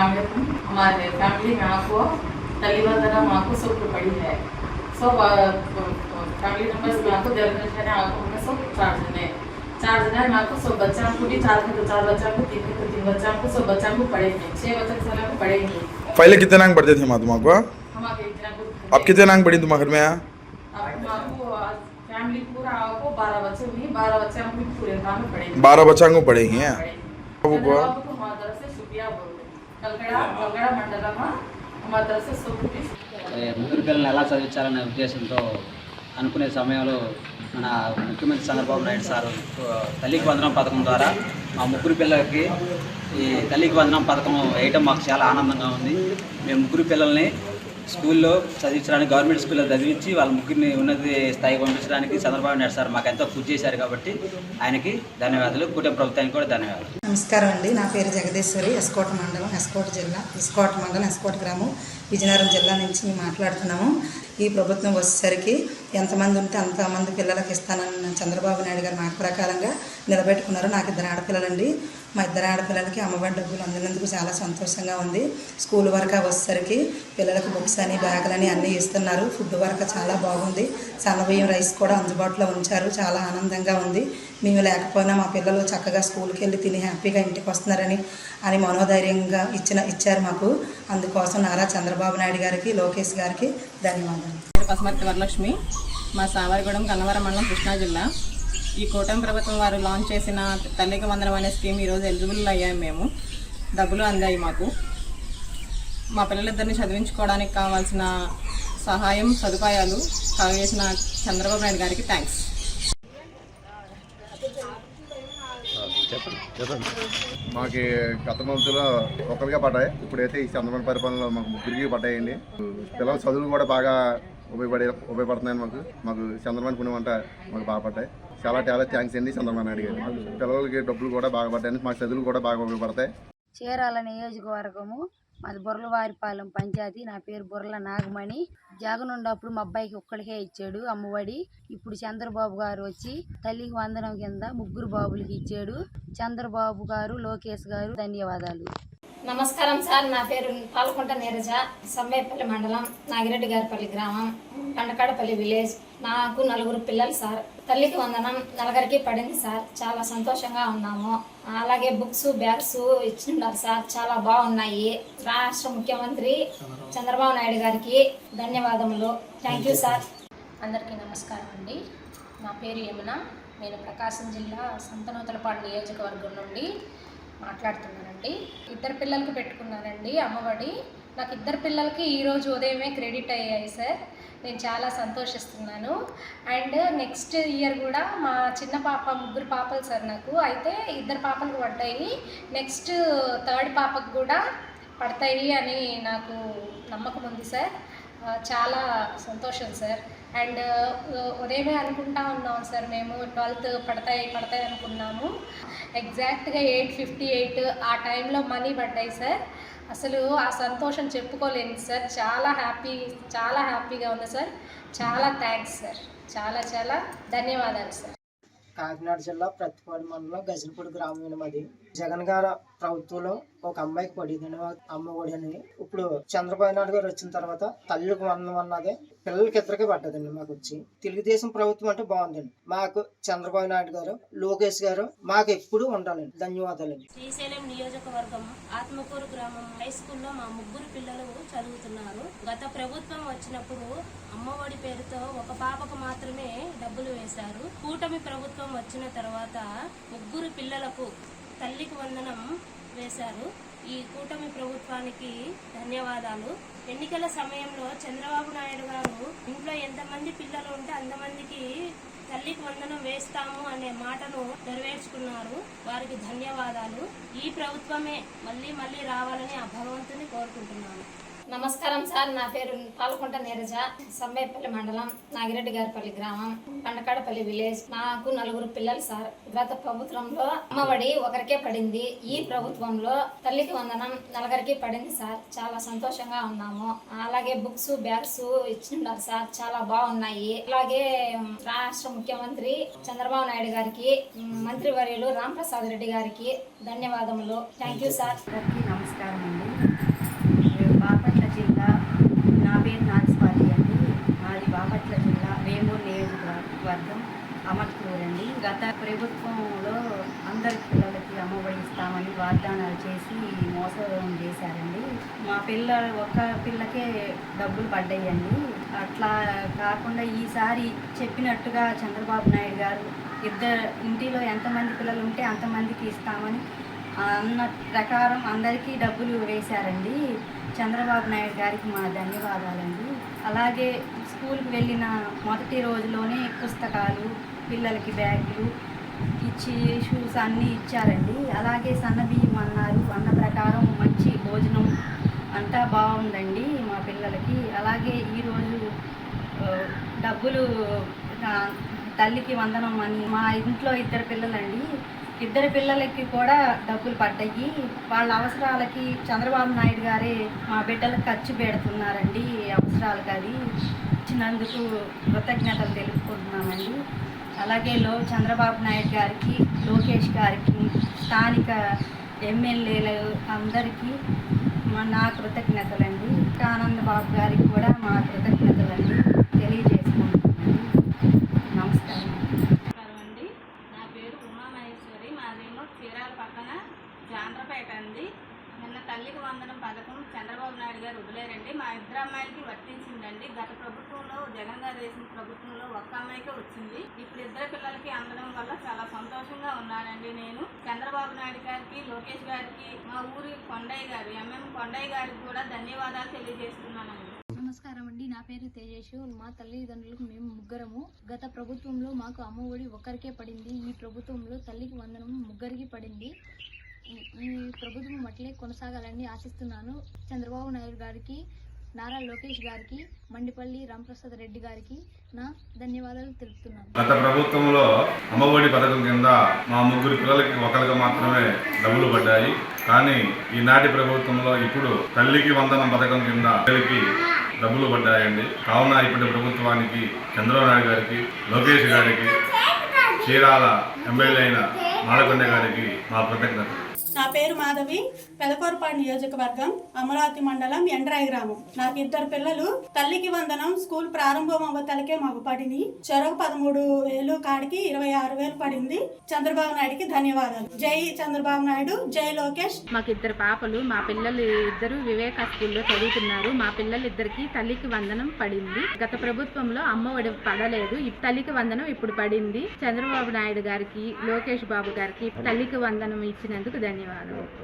अलैक्म हमारे फैमिली में आपको तली वंदना आपको सब पड़ी है। सब फैमिली मेंबर्स में आपको डेलीगेशन है आपको हमें सब चार जने। चार जने हैं आपको सब बच्चा को भी चार के तो चार बच्चा को तीन के तो तीन बच्चा को सब बच्चा को पढ़ेंगे छह बच्चा के साल को पढ़ेंगे पहले कितने अंक पढ़ते थे माँ को? अब कितने अंक पढ़ी तुम्हारे घर में यहाँ? अब आपको फैमिली पूरा आपको बारह बच्चे हुई बारह ముగ్గురు పిల్లల్ని ఎలా చదివించాలనే ఉద్దేశంతో అనుకునే సమయంలో మన ముఖ్యమంత్రి చంద్రబాబు నాయుడు సార్ తల్లికి వందనం పథకం ద్వారా మా ముగ్గురు పిల్లలకి ఈ తల్లికి వందనం పథకం వేయటం మాకు చాలా ఆనందంగా ఉంది. మేము ముగ్గురు పిల్లల్ని స్కూల్లో చదివించడానికి గవర్నమెంట్ స్కూల్లో చదివించి వాళ్ళ ముగ్గురిని ఉన్నది స్థాయికి పంపించడానికి చంద్రబాబు నాయుడు సార్ మాకు ఎంతో కృషి చేశారు కాబట్టి ఆయనకి ధన్యవాదాలు. కుటుంబ ప్రభుత్వానికి కూడా ధన్యవాదాలు. నమస్కారం అండి. నా పేరు జగదీశ్వరి ఎస్కోట మండలం ఎస్కోట జిల్లా ఎస్కోట మండలం ఎస్కోట గ్రామం. విజయనగరం జిల్లా నుంచి మేము మాట్లాడుతున్నాము. ఈ ప్రభుత్వం వచ్చేసరికి ఎంతమంది ఉంటే అంతమంది పిల్లలకి ఇస్తానన్న చంద్రబాబు నాయుడు గారి మాట ప్రకారంగా నిలబెట్టుకున్నారు. నాకు ఇద్దరు ఆడపిల్లలండి. మా ఇద్దరు ఆడపిల్లలకి అమ్మఒడి డబ్బులు అందినందుకు చాలా సంతోషంగా ఉంది. స్కూల్ వరకు వచ్చేసరికి పిల్లలకు బుక్స్ అని బ్యాగులని అన్నీ ఇస్తున్నారు. ఫుడ్ వరకు చాలా బాగుంది. సన్నబియ్యం రైస్ కూడా అందుబాటులో ఉంచారు. చాలా ఆనందంగా ఉంది. మేము లేకపోయినా మా పిల్లలు చక్కగా స్కూల్కి వెళ్ళి తిని హ్యాపీగా ఇంటికి వస్తున్నారని అని మనోధైర్యంగా ఇచ్చిన ఇచ్చారు మాకు. అందుకోసం నారా చంద్రబాబు నాయుడు గారికి లోకేష్ గారికి ధన్యవాదాలు. పసుమర్తి వరలక్ష్మి మా సావరగూడెం గన్నవరం మండలం కృష్ణా జిల్లా. ఈ కూటమి ప్రభుత్వం వారు లాంచ్ చేసిన తల్లికి వందనం అనే స్కీమ్ ఈరోజు ఎలిజిబుల్ అయ్యాము మేము. డబ్బులు అందాయి మాకు. మా పిల్లలిద్దరిని చదివించుకోవడానికి కావాల్సిన సహాయం సదుపాయాలు కలిగేసిన చంద్రబాబు నాయుడు గారికి థ్యాంక్స్ మాకి గత మంత్లో ఒకరిగా పడ్డాయి. ఇప్పుడైతే ఈ చంద్రబాబు పరిపాలనలో మాకు ముగ్గురికి పడ్డాయండి. పిల్లల చదువులు కూడా బాగా ఉపయోగపడే ఉపయోగపడుతున్నాయి మాకు. మాకు చంద్రబాబు పుణ్యం అంట మాకు బాగా పడ్డాయి. చాలా చాలా థ్యాంక్స్ అండి చంద్రబాబు నాయుడు గారు పిల్లలకి డబ్బులు కూడా బాగా పడ్డాయి. మా చదువులు కూడా బాగా ఉపయోగపడతాయి. చీరాల నియోజకవర్గము మాది బుర్రలవారిపాలెం పంచాయతీ. నా పేరు బుర్రల నాగమణి. జగన్ ఉన్నప్పుడు మా అబ్బాయికి ఒక్కడికే ఇచ్చాడు అమ్మఒడి. ఇప్పుడు చంద్రబాబు గారు వచ్చి తల్లికి వందనం కింద ముగ్గురు బాబులకి ఇచ్చాడు. చంద్రబాబు గారు లోకేష్ గారు ధన్యవాదాలు. నమస్కారం సార్. నా పేరు పాలకుంట నీరజ సమ్మేపల్లి మండలం నాగిరెడ్డి గారిపల్లి గ్రామం పండకాడపల్లి విలేజ్. నాకు నలుగురు పిల్లలు సార్. తల్లికి వందనం నలుగురికి పడింది సార్. చాలా సంతోషంగా ఉన్నాము. అలాగే బుక్స్ బ్యాగ్స్ ఇచ్చిన్నారు సార్. చాలా బాగున్నాయి. రాష్ట్ర ముఖ్యమంత్రి చంద్రబాబు నాయుడు గారికి ధన్యవాదములు. థ్యాంక్ యూ సార్ అందరికీ నమస్కారం అండి. నా పేరు యమున. నేను ప్రకాశం జిల్లా సంతనూతలపాడు నియోజకవర్గం నుండి మాట్లాడుతున్నానండి. ఇద్దరు పిల్లలకి పెట్టుకున్నానండి అమ్మఒడి. నాకు ఇద్దరు పిల్లలకి ఈరోజు ఉదయమే క్రెడిట్ అయ్యాయి సార్. నేను చాలా సంతోషిస్తున్నాను. అండ్ నెక్స్ట్ ఇయర్ కూడా మా చిన్న పాప ముగ్గురు పాపలు సార్ నాకు. అయితే ఇద్దరు పాపలకు పడ్డాయి. నెక్స్ట్ థర్డ్ పాపకు కూడా పడతాయి అని నాకు నమ్మకం ఉంది సార్. చాలా సంతోషం సార్. అండ్ ఉదయమే అనుకుంటా ఉన్నాం సార్ మేము. ట్వెల్త్ పడతాయి పడతాయి అనుకున్నాము. ఎగ్జాక్ట్గా ఎయిట్ ఫిఫ్టీ ఎయిట్ ఆ టైంలో మనీ పడ్డాయి సార్. అసలు ఆ సంతోషం చెప్పుకోలేను సార్. చాలా హ్యాపీ చాలా హ్యాపీగా ఉంది సార్. చాలా థ్యాంక్స్ సార్. చాలా చాలా ధన్యవాదాలు సార్. కాకినాడ జిల్లా ప్రతిపాడు మండలం గజనపూడి గ్రామీణ మది. జగన్ గారు ప్రభుత్వంలో ఒక అమ్మాయికి పడింది అమ్మ ఒడి అని ఇప్పుడు చంద్రబాబు నాయుడు గారు వచ్చిన తర్వాత తల్లికి వందనం అన్నది. పిల్లలకి ఇద్దరికి పడ్డదండి మాకు వచ్చి. తెలుగుదేశం ప్రభుత్వం అంటే బాగుందండి. మాకు చంద్రబాబు నాయుడు గారు లోకేష్ గారు మాకు ఎప్పుడు ఉండాలండి. ధన్యవాదాలండి. శ్రీశైలం నియోజకవర్గం ఆత్మకూరు గ్రామం హై స్కూల్లో మా ముగ్గురు పిల్లలు చదువుతున్నారు. గత ప్రభుత్వం వచ్చినప్పుడు అమ్మఒడి పేరుతో ఒక పాపకు మాత్రమే డబ్బులు వేశారు. కూటమి ప్రభుత్వం వచ్చిన తర్వాత ముగ్గురు పిల్లలకు తల్లికి వందనం వేశారు. ఈ కూటమి ప్రభుత్వానికి ధన్యవాదాలు. ఎన్నికల సమయంలో చంద్రబాబు నాయుడు గారు ఇంట్లో ఎంతమంది పిల్లలు ఉంటే అంతమందికి తల్లికి వందనం వేస్తాము అనే మాటను నెరవేర్చుకున్నారు. వారికి ధన్యవాదాలు. ఈ ప్రభుత్వమే మళ్ళీ మళ్ళీ రావాలని ఆ భగవంతుని కోరుకుంటున్నాను. నమస్కారం సార్ నా పేరు పాలకొంట నీరజ సమ్మేపల్లి మండలం నాగిరెడ్డి గారిపల్లి గ్రామం పండకాడపల్లి విలేజ్. నాకు నలుగురు పిల్లలు సార్. గత ప్రభుత్వంలో అమ్మఒడి ఒకరికే పడింది. ఈ ప్రభుత్వంలో తల్లికి వందనం నలుగురికి పడింది సార్. చాలా సంతోషంగా ఉన్నాము. అలాగే బుక్స్ బ్యాగ్స్ ఇచ్చిన్నారు సార్. చాలా బాగున్నాయి. అలాగే రాష్ట్ర ముఖ్యమంత్రి చంద్రబాబు నాయుడు గారికి మంత్రివర్యులు రాంప్రసాద్ రెడ్డి గారికి ధన్యవాదములు. థ్యాంక్ యూ సార్ నమస్కారం అండి పేరు నాగస్వాతి అండి. మాది బాపట్ల జిల్లా వేమూరు నియోజకవర్గం అమర్కూర్ అండి గత ప్రభుత్వంలో అందరి పిల్లలకి అమ్మఒడి ఇస్తామని వాగ్దానాలు చేసి మోసం చేశారండి. మా పిల్ల ఒక్క పిల్లకే డబ్బులు పడ్డాయండి. అట్లా కాకుండా ఈసారి చెప్పినట్టుగా చంద్రబాబు నాయుడు గారు ఇద్దరు ఇంటిలో ఎంతమంది పిల్లలు ఉంటే అంతమందికి ఇస్తామని అన్న ప్రకారం అందరికీ డబ్బులు వేశారండి. చంద్రబాబు నాయుడు గారికి మా ధన్యవాదాలండి. అలాగే స్కూల్కి వెళ్ళిన మొదటి రోజులోనే పుస్తకాలు పిల్లలకి బ్యాగులు ఇచ్చి షూస్ అన్నీ ఇచ్చారండి. అలాగే సన్నబియ్యం అన్నారు. అన్న ప్రకారం మంచి భోజనం అంతా బాగుందండి మా పిల్లలకి. అలాగే ఈరోజు డబ్బులు తల్లికి వందనం అని మా ఇంట్లో ఇద్దరు పిల్లలండి. ఇద్దరు పిల్లలకి కూడా డబ్బులు పడ్డాయి. వాళ్ళ అవసరాలకి చంద్రబాబు నాయుడు గారే మా బిడ్డలకు ఖర్చు పెడుతున్నారండి అవసరాలకు అది ఇచ్చినందుకు కృతజ్ఞతలు తెలుపుకుంటున్నామండి. అలాగే లో చంద్రబాబు నాయుడు గారికి లోకేష్ గారికి స్థానిక ఎమ్మెల్యేలు అందరికీ మా నా కృతజ్ఞతలండి. ఆనంద్ బాబు గారికి కూడా మా కృతజ్ఞతలండి. తెలియజేసుకుంటున్నామండి నమస్కారం నమస్కారం అండి నా పేరు ఉమామహేశ్వరి మాదేమో చీరాల పక్కన జాండ్రపేట అండి. నిన్న తల్లికి వందనం పథకం చంద్రబాబు నాయుడు గారు వదిలేరండి. మా ఇద్దరు అమ్మాయిలకి వర్తించిందండి. గత ప్రభుత్వంలో జగన్ గారు వేసిన ప్రభుత్వంలో ఒక్క అమ్మాయికే వచ్చింది. ఇప్పుడు ఇద్దరు పిల్లలకి అందడం వల్ల చాలా సంతోషంగా ఉన్నానండి నేను. చంద్రబాబు నాయుడు గారికి లోకేష్ గారికి మా ఊరి కొండయ్య గారు ఎంఎం కొండయ్య గారికి కూడా ధన్యవాదాలు తెలియజేస్తున్నానండి. నమస్కారం అండి. నా పేరు తేజేష్. మా తల్లిదండ్రులకు మేము ముగ్గురము. గత ప్రభుత్వంలో మాకు అమ్మఒడి ఒక్కరికే పడింది. ఈ ప్రభుత్వంలో తల్లికి వందనం ముగ్గురికి పడింది. ఈ- ప్రభుత్వం అట్లే కొనసాగాలని ఆశిస్తున్నాను. చంద్రబాబు నాయుడు గారికి నారా లోకేష్ గారికి మండిపల్లి రామప్రసాద్ రెడ్డి గారికి నా ధన్యవాదాలు తెలుపుతున్నాను. గత ప్రభుత్వంలో అమ్మఒడి పథకం కింద మా ముగ్గురు పిల్లలకి ఒకరికి మాత్రమే డబ్బులు పడ్డాయి. కానీ ఈనాటి ప్రభుత్వంలో ఇప్పుడు తల్లికి వందనం పథకం కింద పిల్లలకి డబ్బులు పడ్డాయండి. కావున ఇప్పటి ప్రభుత్వానికి చంద్రబాబు నాయుడు గారికి లోకేష్ గారికి చీరాల ఎమ్మెల్యే అయిన మాలకొండ గారికి మా కృతజ్ఞతలు. నా పేరు మాధవి పెదకొరపాడు నియోజకవర్గం అమరావతి మండలం ఎండ్రాయి గ్రామం. నాకు ఇద్దరు పిల్లలు. తల్లికి వందనం స్కూల్ ప్రారంభం అవ్వతలకే మాకు పడింది. చెరకు పదమూడు వేలు కాడికి ఇరవై ఆరు వేలు పడింది. చంద్రబాబు నాయుడుకి ధన్యవాదాలు. జై చంద్రబాబు నాయుడు జై లోకేష్. మాకు ఇద్దరు పాపలు మా పిల్లలు ఇద్దరు వివేక స్కూల్లో చదువుతున్నారు. మా పిల్లలు ఇద్దరికి తల్లికి వందనం పడింది. గత ప్రభుత్వంలో అమ్మ ఒడి పడలేదు. తల్లికి వందనం ఇప్పుడు పడింది. చంద్రబాబు నాయుడు గారికి లోకేష్ బాబు గారికి తల్లికి వందనం ఇచ్చినందుకు ధన్యవాదాలు. 是啊。